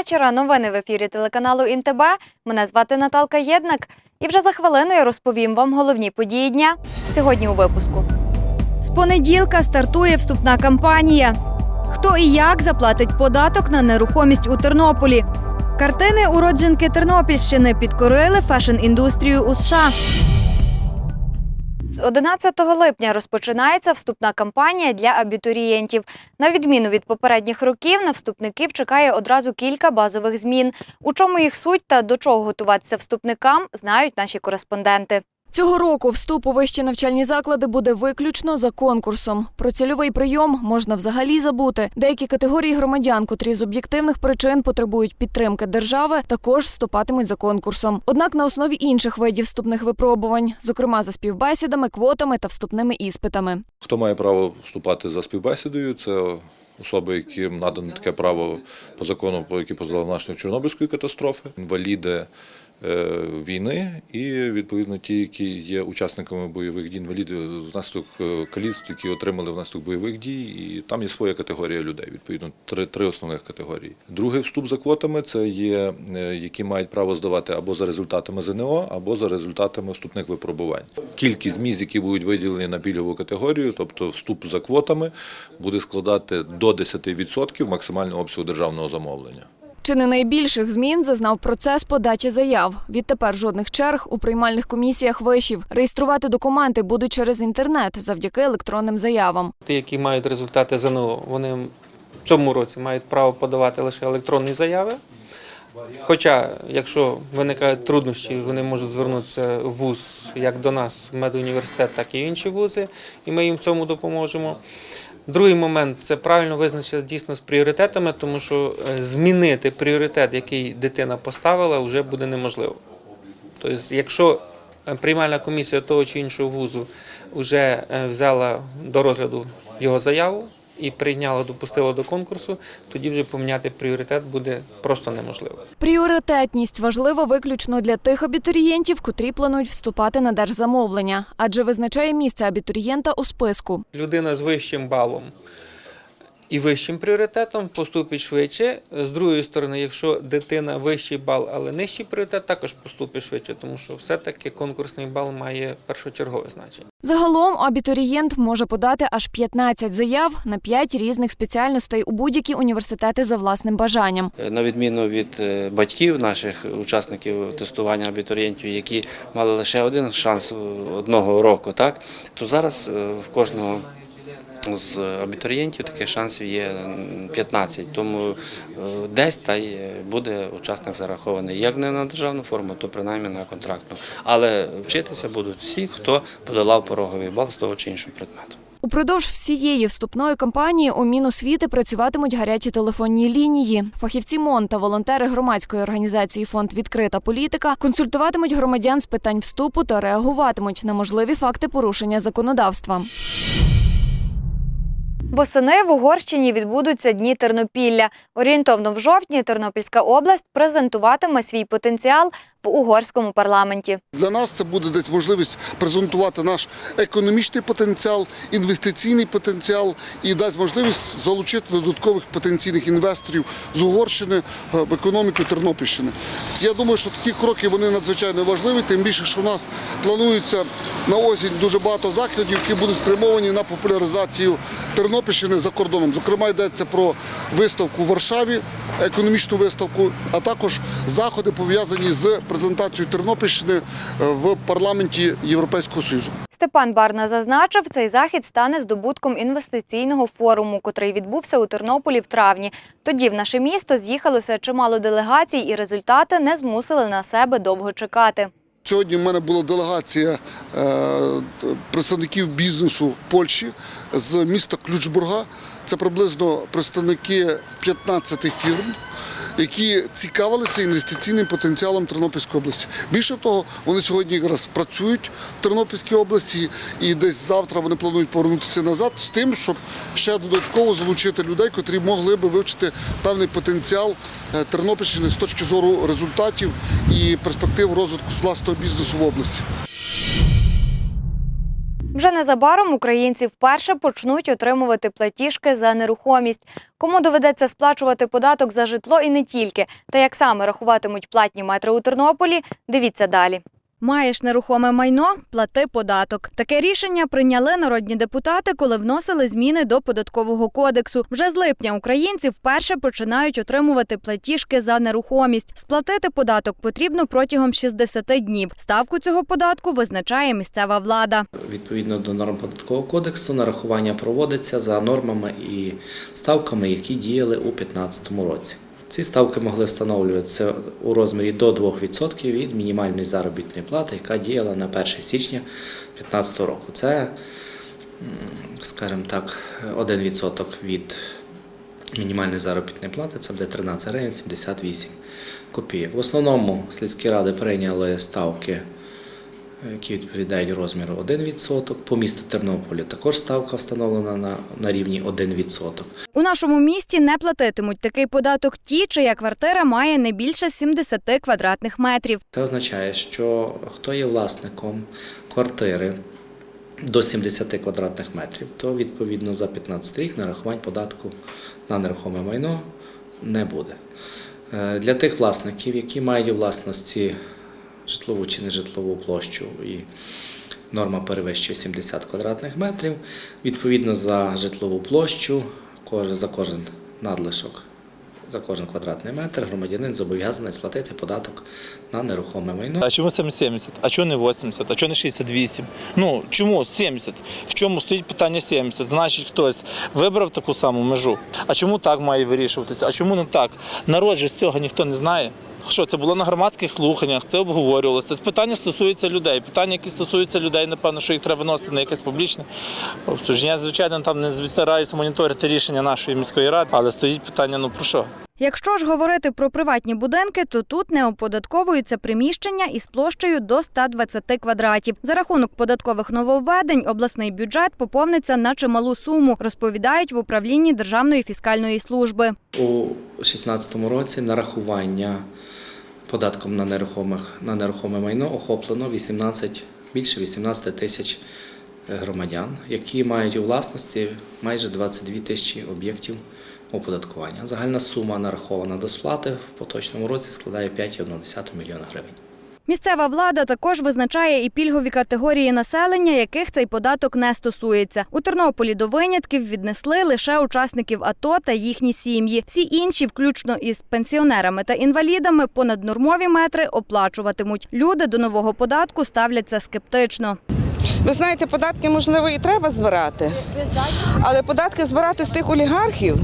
Вечора. Новини в ефірі телеканалу ІНТБ. Мене звати Наталка Єднак. І вже за хвилину я розповім вам головні події дня сьогодні у випуску. З понеділка стартує вступна кампанія. Хто і як заплатить податок на нерухомість у Тернополі? Картини уродженки Тернопільщини підкорили фешн-індустрію у США. З 11 липня розпочинається вступна кампанія для абітурієнтів. На відміну від попередніх років, на вступників чекає одразу кілька базових змін. У чому їх суть та до чого готуватися вступникам, знають наші кореспонденти. Цього року вступ у вищі навчальні заклади буде виключно за конкурсом. Про цільовий прийом можна взагалі забути. Деякі категорії громадян, котрі з об'єктивних причин потребують підтримки держави, також вступатимуть за конкурсом. Однак на основі інших видів вступних випробувань, зокрема за співбесідами, квотами та вступними іспитами. Хто має право вступати за співбесідою? Це особи, яким надано таке право по закону, по позбавили наслідок Чорнобильської катастрофи, інваліди війни і відповідно ті, які є учасниками бойових дій, інваліди внаслідок е, каліцтв, які отримали внаслідок бойових дій. І там є своя категорія людей. Відповідно, три, три основних категорії. Другий вступ за квотами це є, е, які мають право здавати або за результатами ЗНО, або за результатами вступних випробувань. Кількість місць, які будуть виділені на пільгову категорію, тобто вступ за квотами, буде складати до 10% максимального обсягу державного замовлення. Чи не найбільших змін зазнав процес подачі заяв. Відтепер жодних черг у приймальних комісіях вишів. Реєструвати документи будуть через інтернет завдяки електронним заявам. Ті, які мають результати ЗНО, вони в цьому році мають право подавати лише електронні заяви. Хоча, якщо виникають труднощі, вони можуть звернутися в ВУЗ як до нас, медуніверситет, так і інші вузи, і ми їм в цьому допоможемо. Другий момент це правильно визначити дійсно з пріоритетами, тому що е, змінити пріоритет, який дитина поставила, вже буде неможливо. Тобто, якщо е, приймальна комісія того чи іншого вузу вже е, взяла до розгляду його заяву і прийняла, допустила до конкурсу, тоді вже поміняти пріоритет буде просто неможливо. Пріоритетність важлива виключно для тих абітурієнтів, котрі планують вступати на держзамовлення, адже визначає місце абітурієнта у списку. Людина з вищим балом і вищим пріоритетом поступить швидше. З другої сторони, якщо дитина вищий бал, але нижчий пріоритет, також поступить швидше, тому що все-таки конкурсний бал має першочергове значення. Загалом абітурієнт може подати аж 15 заяв на 5 різних спеціальностей у будь-які університети за власним бажанням. На відміну від е, батьків наших учасників тестування абітурієнтів, які мали лише один шанс е, одного року, так то зараз е, в кожного з абітурієнтів таких шансів є м, 15, тому е, десь та й буде учасник зарахований як не на державну форму, то принаймні на контрактну. Але вчитися будуть всі, хто подолав пороговий бал з того чи іншого предмету. Упродовж всієї вступної кампанії у Міносвіти працюватимуть гарячі телефонні лінії. Фахівці МОН та волонтери громадської організації Фонд Відкрита політика консультуватимуть громадян з питань вступу та реагуватимуть на можливі факти порушення законодавства. Восени в Угорщині відбудуться дні Тернопілля. Орієнтовно в жовтні Тернопільська область презентуватиме свій потенціал в угорському парламенті. Для нас це буде десь можливість презентувати наш економічний потенціал, інвестиційний потенціал і дасть можливість залучити додаткових потенційних інвесторів з Угорщини е, в економіку Тернопільщини. Я думаю, що такі кроки вони надзвичайно важливі, тим більше, що в нас планується на осінь дуже багато заходів, які будуть спрямовані на популяризацію Тернопільщини за кордоном. Зокрема, йдеться про виставку в Варшаві, економічну виставку, а також заходи пов'язані з презентацією Тернопільщини е, в парламенті Європейського Союзу. Степан Барна зазначив, цей захід стане здобутком інвестиційного форуму, котрий відбувся у Тернополі в травні. Тоді в наше місто з'їхалося чимало делегацій, і результати не змусили на себе довго чекати. Сьогодні в мене була делегація е, представників бізнесу Польщі з міста Ключбурга. Це приблизно представники 15 фірм, які цікавилися інвестиційним потенціалом Тернопільської області. Більше того, вони сьогодні якраз працюють в Тернопільській області і десь завтра вони планують повернутися назад з тим, щоб ще додатково залучити людей, котрі могли би вивчити певний потенціал е, Тернопільщини з точки зору результатів і перспектив розвитку власного бізнесу в області. Вже незабаром українці вперше почнуть отримувати платіжки за нерухомість. Кому доведеться сплачувати податок за житло і не тільки, та як саме рахуватимуть платні метри у Тернополі, дивіться далі. Маєш нерухоме майно, плати податок. Таке рішення прийняли народні депутати, коли вносили зміни до податкового кодексу. Вже з липня українці вперше починають отримувати платіжки за нерухомість. Сплатити податок потрібно протягом 60 днів. Ставку цього податку визначає місцева влада. Відповідно до норм податкового кодексу, нарахування проводиться за нормами і ставками, які діяли у 2015 році. Ці ставки могли встановлюватися у розмірі до 2% від мінімальної заробітної плати, яка діяла на 1 січня 2015 року. Це, скажімо так, 1% від мінімальної заробітної плати, це буде 13 гривень 78 копійок. В основному сільські ради прийняли ставки які відповідають розміру 1%. По місту Тернополі також ставка встановлена на, на рівні 1%. У нашому місті не платитимуть такий податок ті, чия квартира має не більше 70 квадратних метрів. Це означає, що хто є власником квартири до 70 квадратних метрів, то відповідно за 15 рік нарахувань податку на нерухоме майно не буде. Е, Для тих власників, які мають у власності житлову чи нежитлову площу і норма перевищує 70 квадратних метрів, відповідно за житлову площу, за кожен надлишок за кожен квадратний метр громадянин зобов'язаний сплатити податок на нерухоме майно. А чому саме 70? А чому не 80? А чому не 68? Ну чому 70? В чому стоїть питання 70? Значить, хтось вибрав таку саму межу. А чому так має вирішуватися? А чому не так? Народ же з цього ніхто не знає. Що це було на громадських слуханнях, це обговорювалося. Це питання стосується людей. Питання, які стосуються людей, напевно, що їх треба виносити на якесь публічне обсуждення. Я, звичайно, там не збираюся моніторити рішення нашої міської ради, але стоїть питання: ну про що? Якщо ж говорити про приватні будинки, то тут не оподатковуються приміщення із площею до 120 квадратів. За рахунок податкових нововведень обласний бюджет поповниться на чималу суму, розповідають в управлінні Державної фіскальної служби. У 2016 році нарахування податком на нерухомих на нерухоме майно охоплено 18, більше 18 тисяч громадян, які мають у власності майже 22 тисячі об'єктів оподаткування. Загальна сума нарахована до сплати в поточному році складає 5,1 мільйона гривень. Місцева влада також визначає і пільгові категорії населення, яких цей податок не стосується. У Тернополі до винятків віднесли лише учасників АТО та їхні сім'ї. Всі інші, включно із пенсіонерами та інвалідами, понаднормові метри оплачуватимуть. Люди до нового податку ставляться скептично. Ви знаєте, податки можливо і треба збирати, але податки збирати з тих олігархів,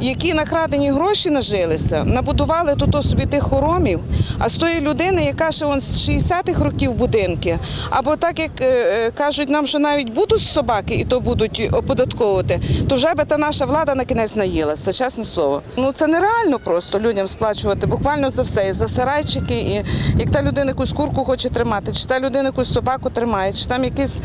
які на крадені гроші нажилися, набудували тут собі тих хоромів. А з тої людини, яка ще он з 60-х років будинки, або так як е, е, кажуть нам, що навіть будуть собаки і то будуть оподатковувати, то вже би та наша влада на кінець наїлася, чесне слово. Ну це нереально просто людям сплачувати буквально за все, і за сарайчики, і як та людина якусь курку хоче тримати, чи та людина якусь собаку тримає, чи там якісь,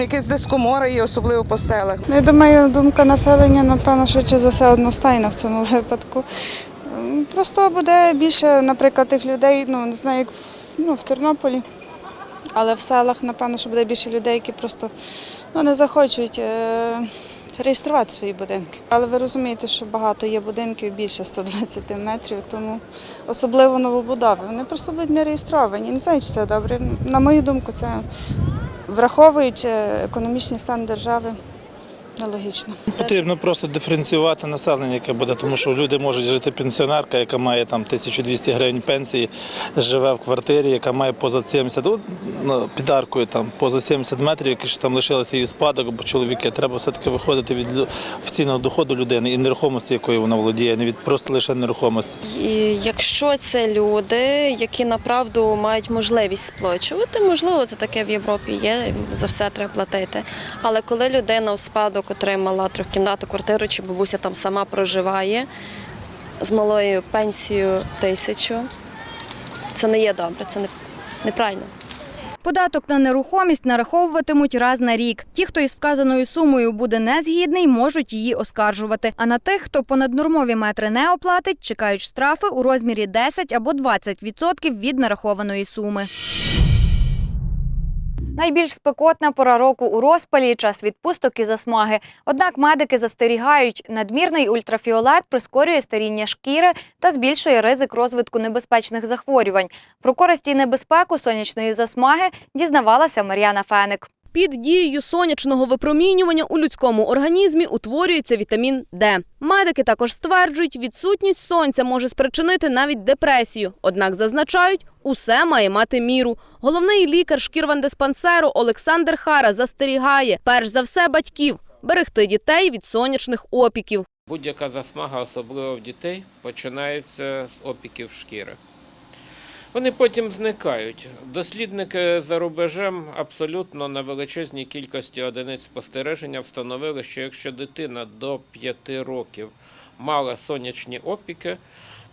якісь дискомора є, особливо по селах. Ну, Я думаю, думка населення, напевно, що чи за все одностайна в цьому випадку. Просто буде більше, наприклад, тих людей, ну не знаю, як в, ну, в Тернополі, але в селах, напевно, що буде більше людей, які просто ну, не захочуть е, реєструвати свої будинки. Але ви розумієте, що багато є будинків більше 120 метрів, тому особливо новобудови. Вони просто будуть не реєстровані. Не знаю, чи це добре. На мою думку, це враховуючи економічний стан держави. Нелогічно. Потрібно просто диференціювати населення, яке буде, тому що люди можуть жити пенсіонерка, яка має там 1200 гривень пенсії, живе в квартирі, яка має поза 70, от, ну, під аркою там поза 70 метрів, які ще там лишилися її спадок, бо чоловіки треба все-таки виходити від офіційного доходу людини і нерухомості, якою вона володіє, не від просто лише нерухомості. І якщо це люди, які направду мають можливість сплачувати, можливо, це таке в Європі є, за все треба платити. Але коли людина в спадок отримала трьохкімнатну квартиру, чи бабуся там сама проживає з малою пенсією тисячу, це не є добре, це не, неправильно. Податок на нерухомість нараховуватимуть раз на рік. Ті, хто із вказаною сумою буде не згідний, можуть її оскаржувати. А на тих, хто понаднормові метри не оплатить, чекають штрафи у розмірі 10 або 20% від нарахованої суми. Найбільш спекотна пора року у розпалі час відпусток і засмаги. Однак медики застерігають, надмірний ультрафіолет прискорює старіння шкіри та збільшує ризик розвитку небезпечних захворювань. Про користь і небезпеку сонячної засмаги дізнавалася Мар'яна Феник. Під дією сонячного випромінювання у людському організмі утворюється вітамін Д. Медики також стверджують, відсутність сонця може спричинити навіть депресію. Однак зазначають, усе має мати міру. Головний лікар шкірвандиспансеру Олександр Хара застерігає, перш за все, батьків берегти дітей від сонячних опіків. Будь-яка засмага, особливо в дітей, починається з опіків шкіри. Вони потім зникають. Дослідники за рубежем абсолютно на величезній кількості одиниць спостереження встановили, що якщо дитина до 5 років мала сонячні опіки,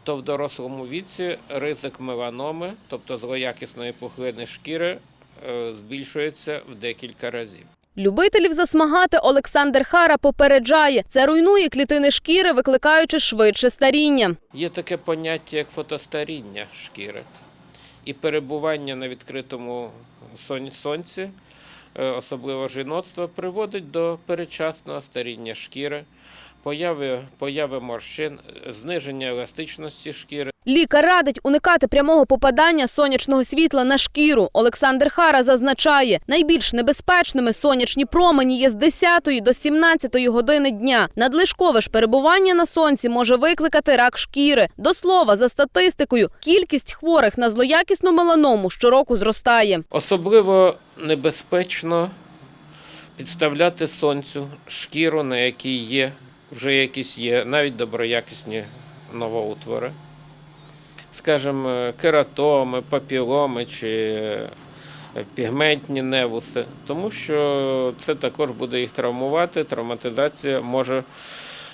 то в дорослому віці ризик меланоми, тобто злоякісної пухлини шкіри, е, збільшується в декілька разів. Любителів засмагати Олександр Хара попереджає, це руйнує клітини шкіри, викликаючи швидше старіння. Є таке поняття, як фотостаріння шкіри. І перебування на відкритому сон- сонці, е, особливо жіноцтва, приводить до передчасного старіння шкіри, появи, появи морщин, зниження еластичності шкіри. Лікар радить уникати прямого попадання сонячного світла на шкіру. Олександр Хара зазначає, найбільш небезпечними сонячні промені є з 10 до 17 години дня. Надлишкове ж перебування на сонці може викликати рак шкіри. До слова, за статистикою, кількість хворих на злоякісну меланому щороку зростає. Особливо небезпечно підставляти сонцю шкіру, на якій є, вже якісь є навіть доброякісні новоутвори. Скажімо, кератоми, папіломи чи е, пігментні невуси, тому що це також буде їх травмувати. Травматизація може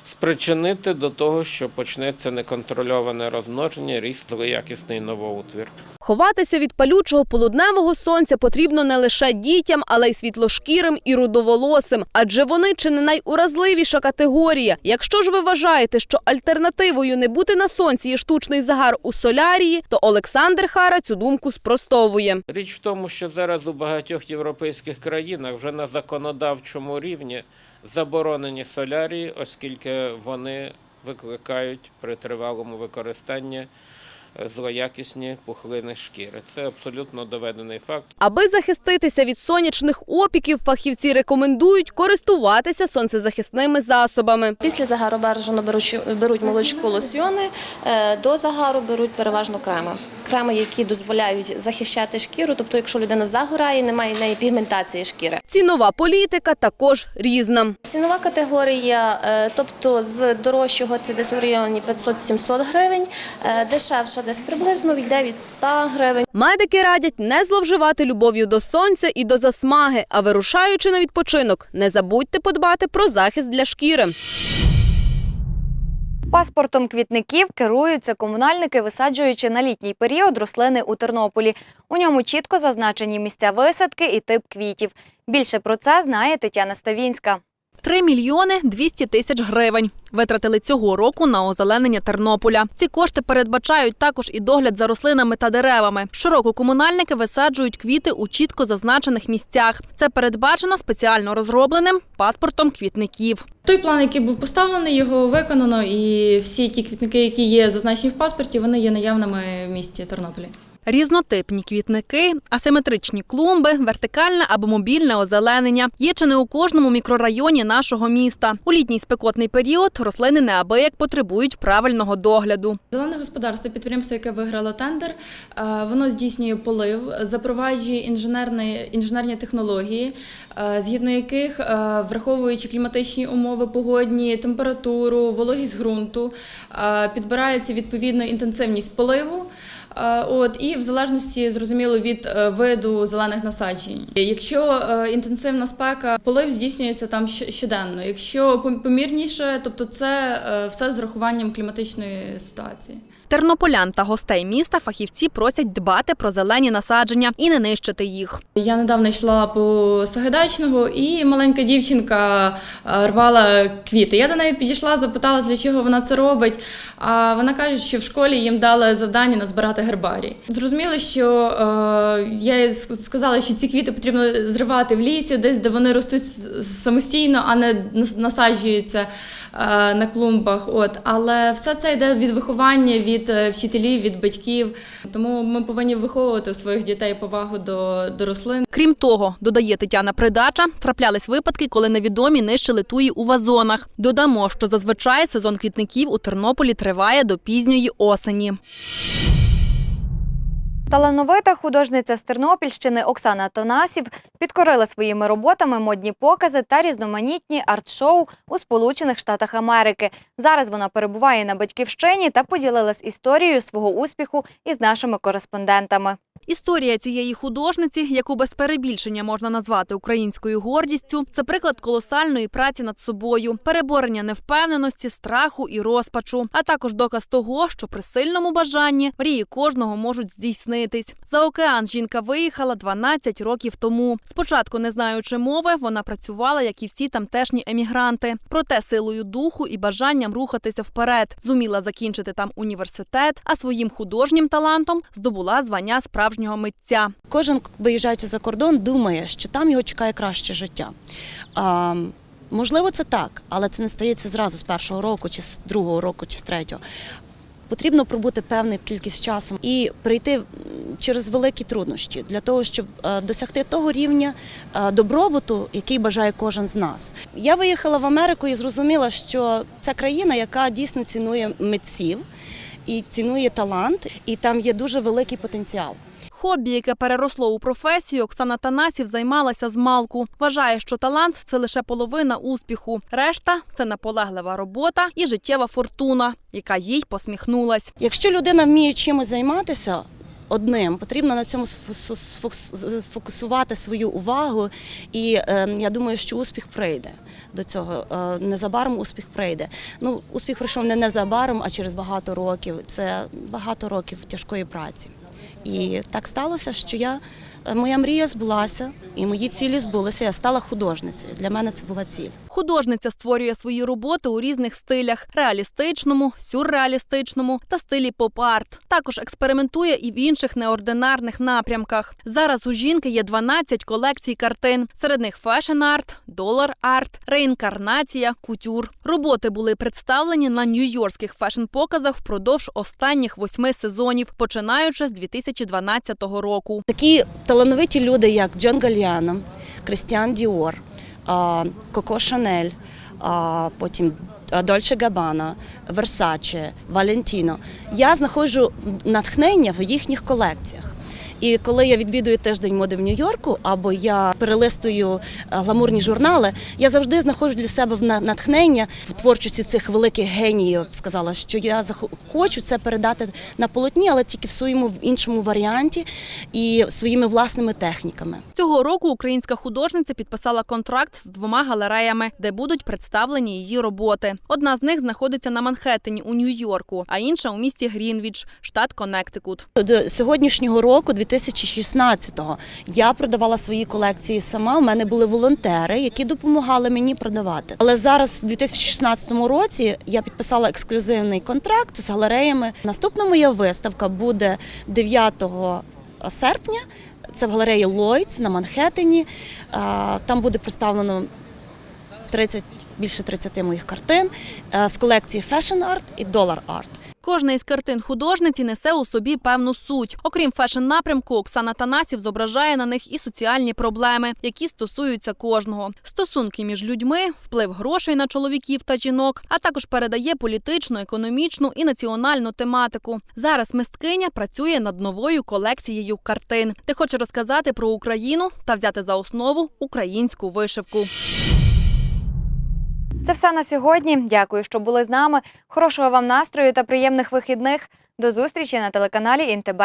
спричинити до того, що почнеться неконтрольоване розмноження, ріст злоякісний новоутвір. Ховатися від палючого полудневого сонця потрібно не лише дітям, але й світлошкірим і рудоволосим, адже вони чи не найуразливіша категорія. Якщо ж ви вважаєте, що альтернативою не бути на сонці є штучний загар у солярії, то Олександр Хара цю думку спростовує. Річ в тому, що зараз у багатьох європейських країнах вже на законодавчому рівні заборонені солярії, оскільки вони викликають при тривалому використанні е, злоякісні пухлини шкіри. Це абсолютно доведений факт. Аби захиститися від сонячних опіків, фахівці рекомендують користуватися сонцезахисними засобами. Після загару бажано беруть, беруть молочко лосьйони, е, до загару беруть переважно креми. Креми, які дозволяють захищати шкіру, тобто якщо людина загорає, немає в неї пігментації шкіри. Цінова політика також різна. Цінова категорія, е, тобто з дорожчого це десь у районі 500-700 гривень, е, дешевша десь приблизно йде від 100 гривень. Медики радять не зловживати любов'ю до сонця і до засмаги, а вирушаючи на відпочинок, не забудьте подбати про захист для шкіри. Паспортом квітників керуються комунальники, висаджуючи на літній період рослини у Тернополі. У ньому чітко зазначені місця висадки і тип квітів. Більше про це знає Тетяна Ставінська. 3 мільйони 200 тисяч гривень витратили цього року на озеленення Тернополя. Ці кошти передбачають також і догляд за рослинами та деревами. Щороку комунальники висаджують квіти у чітко зазначених місцях. Це передбачено спеціально розробленим паспортом квітників. Той план, який був поставлений, його виконано, і всі ті квітники, які є зазначені в паспорті, вони є наявними в місті Тернополі. Різнотипні квітники, асиметричні клумби, вертикальне або мобільне озеленення є чи не у кожному мікрорайоні нашого міста. У літній спекотний період рослини неабияк потребують правильного догляду. Зелене господарство, підприємство, яке виграло тендер, е, воно здійснює полив, запроваджує інженерні, інженерні технології, е, згідно яких, е, враховуючи кліматичні умови, погодні, температуру, вологість ґрунту, підбирається відповідно інтенсивність поливу. Е, От і в залежності зрозуміло від е, виду зелених насаджень. Якщо е, інтенсивна спека, полив здійснюється там щоденно. Якщо помірніше, тобто це все з рахуванням кліматичної ситуації. Тернополян та гостей міста фахівці просять дбати про зелені насадження і не нищити їх. Я недавно йшла по Сагайдачного, і маленька дівчинка рвала квіти. Я до неї підійшла, запитала, для чого вона це робить. А вона каже, що в школі їм дали завдання назбирати гербарій. Зрозуміло, що е, я сказала, що ці квіти потрібно зривати в лісі, десь де вони ростуть самостійно, а не нас- насаджуються на клумбах. От але все це йде від виховання, від е, вчителів, від батьків. Тому ми повинні виховувати у своїх дітей повагу до, до рослин. Крім того, додає Тетяна Придача, траплялись випадки, коли невідомі нищили туї у вазонах. Додамо, що зазвичай сезон квітників у Тернополі триває до пізньої осені. Талановита художниця з Тернопільщини Оксана Танасів підкорила своїми роботами модні покази та різноманітні арт-шоу у Сполучених Штатах Америки. Зараз вона перебуває на батьківщині та поділилась історією свого успіху із нашими кореспондентами. Історія цієї художниці, яку без перебільшення можна назвати українською гордістю, це приклад колосальної праці над собою, переборення невпевненості, страху і розпачу, а також доказ того, що при сильному бажанні мрії кожного можуть здійснитись. За океан жінка виїхала 12 років тому. Спочатку, не знаючи мови, вона працювала, як і всі тамтешні емігранти. Проте силою духу і бажанням рухатися вперед зуміла закінчити там університет, а своїм художнім талантом здобула звання справжнього митця. Кожен, виїжджаючи за кордон, думає, що там його чекає краще життя. А, можливо, це так, але це не стається зразу з першого року, чи з другого року, чи з третього. Потрібно пробути певну кількість часу і прийти через великі труднощі для того, щоб е, досягти того рівня е, добробуту, який бажає кожен з нас. Я виїхала в Америку і зрозуміла, що це країна, яка дійсно цінує митців і цінує талант, і там є дуже великий потенціал. Хобі, яке переросло у професію, Оксана Танасів займалася з малку. Вважає, що талант це лише половина успіху. Решта це наполеглива робота і життєва фортуна, яка їй посміхнулась. Якщо людина вміє чимось займатися одним, потрібно на цьому сфо- сфокусувати свою увагу, і е, я думаю, що успіх прийде до цього. Е, незабаром успіх прийде. Ну, успіх прийшов не незабаром, а через багато років. Це багато років тяжкої праці. І так сталося, що я е, моя мрія збулася, і мої цілі збулися. Я стала художницею. Для мене це була ціль. Художниця створює свої роботи у різних стилях: реалістичному, сюрреалістичному та стилі поп-арт. Також експериментує і в інших неординарних напрямках. Зараз у жінки є 12 колекцій картин. Серед них фешн-арт, долар-арт, реінкарнація, кутюр. Роботи були представлені на нью-йоркських фешн-показах впродовж останніх восьми сезонів, починаючи з 2012 року. Такі талановиті люди, як Джон Гальяно, Кристіан Діор, Коко Шанель, потім Дольче Габана, Версаче, Валентіно. Я знаходжу натхнення в їхніх колекціях. І коли я відвідую тиждень моди в Нью-Йорку, або я перелистую е, гламурні журнали, я завжди знаходжу для себе натхнення в творчості цих великих геніїв. Сказала, що я хочу це передати на полотні, але тільки в своєму в іншому варіанті і своїми власними техніками. Цього року українська художниця підписала контракт з двома галереями, де будуть представлені її роботи. Одна з них знаходиться на Манхеттені у Нью-Йорку, а інша у місті Грінвіч, штат Коннектикут. До сьогоднішнього року, 2016-го, я продавала свої колекції сама. У мене були волонтери, які допомагали мені продавати. Але зараз, в 2016 році, я підписала ексклюзивний контракт з галереями. Наступна моя виставка буде 9 серпня. Це в галереї Lloyds на Манхеттені. Там буде представлено 30, більше 30 моїх картин е, з колекції Fashion Art і Dollar Art. Кожна із картин художниці несе у собі певну суть. Окрім фешн-напрямку, Оксана Танасів зображає на них і соціальні проблеми, які стосуються кожного. Стосунки між людьми, вплив грошей на чоловіків та жінок, а також передає політичну, економічну і національну тематику. Зараз мисткиня працює над новою колекцією картин, де хоче розказати про Україну та взяти за основу українську вишивку. Це все на сьогодні. Дякую, що були з нами. Хорошого вам настрою та приємних вихідних. До зустрічі на телеканалі ІНТБ.